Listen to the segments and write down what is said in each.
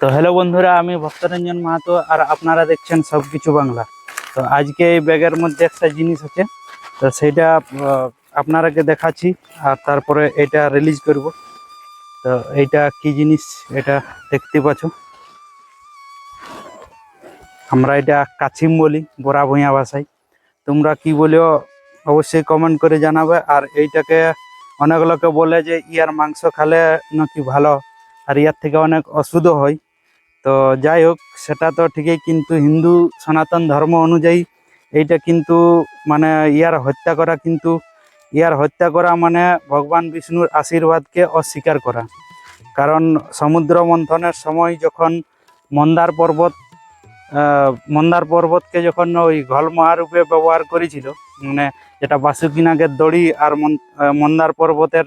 তো হ্যালো বন্ধুরা, আমি ভক্তরঞ্জন মাহাতো আর আপনারা দেখছেন সব কিছু বাংলা। তো আজকে এই ব্যাগের মধ্যে একটা জিনিস আছে, তো সেইটা আপনারাকে দেখাচ্ছি আর তারপরে এটা রিলিজ করব। তো এইটা কি জিনিস এটা দেখতে পাচ্ছ? আমরা এটা কাছিম বলি, বড়া ভূঁইয়া ভাষায়। তোমরা কি বলিও অবশ্যই কমেন্ট করে জানাবে। আর এইটাকে অনেক লোকে বলে যে, ইয়ার মাংস খালে নাকি ভালো আর ইয়ার থেকে অনেক ওষুধও হয়। তো যাই হোক, সেটা তো ঠিকই, কিন্তু হিন্দু সনাতন ধর্ম অনুযায়ী এইটা কিন্তু মানে ইয়ার হত্যা করা, কিন্তু ইয়ার হত্যা করা মানে ভগবান বিষ্ণুর আশীর্বাদকে অস্বীকার করা। কারণ সমুদ্র মন্থনের সময় যখন মন্দার পর্বত মন্দার পর্বতকে যখন ওই ঘলমহা রূপে ব্যবহার করেছিল মানে যেটা বাসুকিনাগের দড়ি আর মন- মন্দার পর্বতের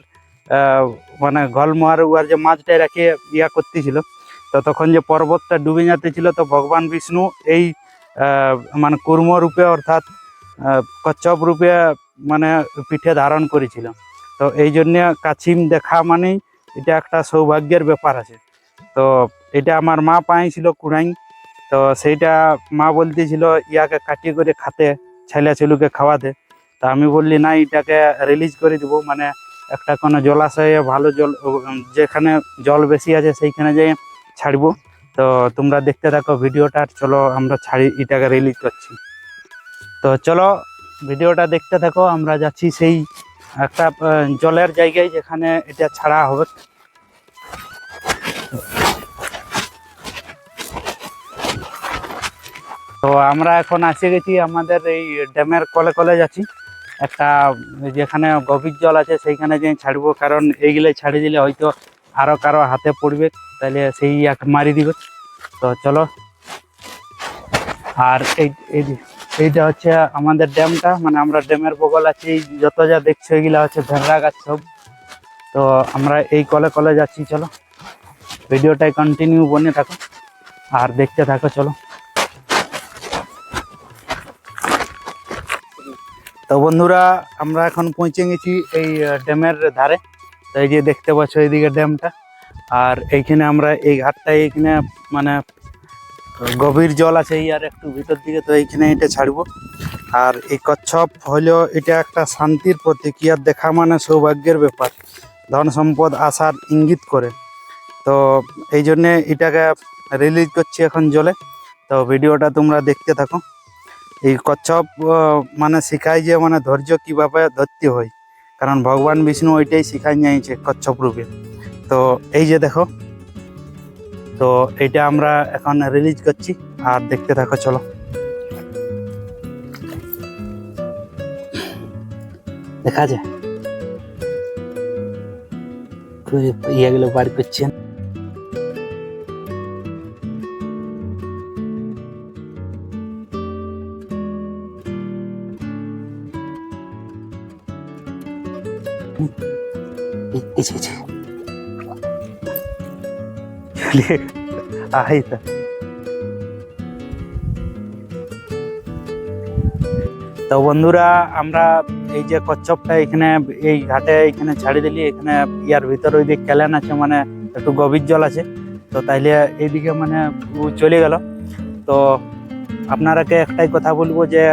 মানে ঘলমহার উয়ার যে মাছটা রেখে ইয়া করতেছিল, তো তখন যে পর্বতটা ডুবে যাতেছিল তো ভগবান বিষ্ণু এই মানে কুর্ম রূপে অর্থাৎ কচ্ছপ রূপে মানে পিঠে ধারণ করেছিল। তো এই জন্য কাছিম দেখা মানেই এটা একটা সৌভাগ্যের ব্যাপার আছে। তো এটা আমার মা পাইছিল কুড়াই, তো সেইটা মা বলতেছিল, ইয়াকে কাটিয়ে করে খাতে ছেলে ছেলুকে খাওয়াতে। তা আমি বললি, না, এটাকে রিলিজ করে দিব। মানে একটা কোনো জলাশয়ে ভালো জল যেখানে জল বেশি আছে সেইখানে যেয়ে ছাড়বো। তো তোমরা দেখতে থাকো ভিডিওটা, চলো আমরা ছাড়ি, এটাকে রিলিজ করছি। তো চলো ভিডিওটা দেখতে থাকো, আমরা যাচ্ছি সেই একটা জলের জায়গায় যেখানে এটা ছাড়া হবে। তো আমরা এখন আসে গেছি আমাদের এই ড্যামের কলে কলে যাচ্ছি। একটা, যেখানে গভীর জল আছে সেইখানে যে ছাড়বো, কারণ এইগুলো ছাড়ে দিলে হয়তো আরও কারও হাতে পড়বে, তাহলে সেই এক মারি দিবে। তো চলো। আর এই এইটা হচ্ছে আমাদের ড্যামটা মানে আমরা ড্যামের বগল আছি, যত যা দেখছ এগুলা হচ্ছে ভেড়া গাছ সব। তো আমরা এই কলে কলে যাচ্ছি, চলো। ভিডিওটাই কন্টিনিউ বনে থাকো, আর দেখতে থাকো, চলো। তো বন্ধুরা, আমরা এখন পৌঁছে গেছি এই ড্যামের ধারে। তো এই যে দেখতে পাচ্ছ এইদিকে ড্যামটা। আর এইখানে আমরা এই ঘাটটা এইখানে মানে গভীর জল আছে এই আর একটু ভিতর দিকে, তো এইখানে এটা ছাড়বো। আর এই কচ্ছপ হলেও এটা একটা শান্তির প্রতীক ইয়ার দেখা মানে সৌভাগ্যের ব্যাপার। ধন সম্পদ আসার ইঙ্গিত করে। তো এই জন্যে এটাকে রিলিজ করছি এখন জলে। তো ভিডিওটা তোমরা দেখতে থাকো। এই কচ্ছপ মানে শিখায় যে মানে ধৈর্য কীভাবে ধরতে হয়। কারণ ভগবান বিষ্ণু ওইটাই শিখাই নিয়েছে কচ্ছপ রূপে। তো এই যে দেখো, তো এটা আমরা এখন রিলিজ করছি। আর দেখতে থাকো, চলো। দেখা যায় ইয়েগুলো বার করছেন। চলে আই তা। তো বন্ধুরা, আমরা এই যে কচ্ছপটা এখানে, এই ঘাটে এখানে ছাড়ি দিলি, এখানে ইয়ার ভিতরে ওই দিকে ক্যালেন আছে মানে একটু গভীর জল আছে। তো তাইলে এইদিকে মানে চলে গেল। তো আপনারাকে একটাই কথা বলব যে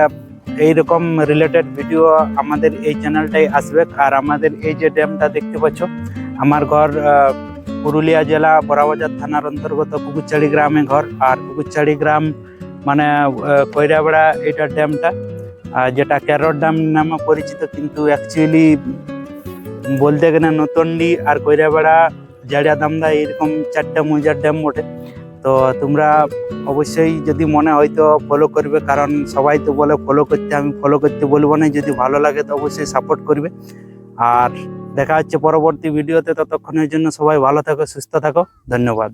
এইরকম রিলেটেড ভিডিও আমাদের এই চ্যানেলটাই আসবে। আর আমাদের এই যে ড্যামটা দেখতে পাচ্ছ আমার ঘর পুরুলিয়া জেলা বড়াবাজার থানার অন্তর্গত কুকুরচাড়ি গ্রামে ঘর। আর কুকুরচাড়ি গ্রাম মানে আহ, কইরাবেড়া এটা ড্যামটা আর যেটা ক্যারট ড্যাম নামে পরিচিত কিন্তু অ্যাকচুয়ালি বলতে গেলে নতন্ডি আর কইরাবেড়া জাড়িয়া দামদা এরকম চারটা মজার ড্যাম ওঠে তো তোমরা অবশ্যই যদি মনে হয় তো ফলো করবে, কারণ সবাই তো বলে ফলো করতে, আমি ফলো করতে বলব না, যদি ভালো লাগে তো অবশ্যই সাপোর্ট করবে। আর দেখা হচ্ছে পরবর্তী ভিডিওতে ততক্ষণের জন্য সবাই ভালো থাকো, সুস্থ থাকো, ধন্যবাদ।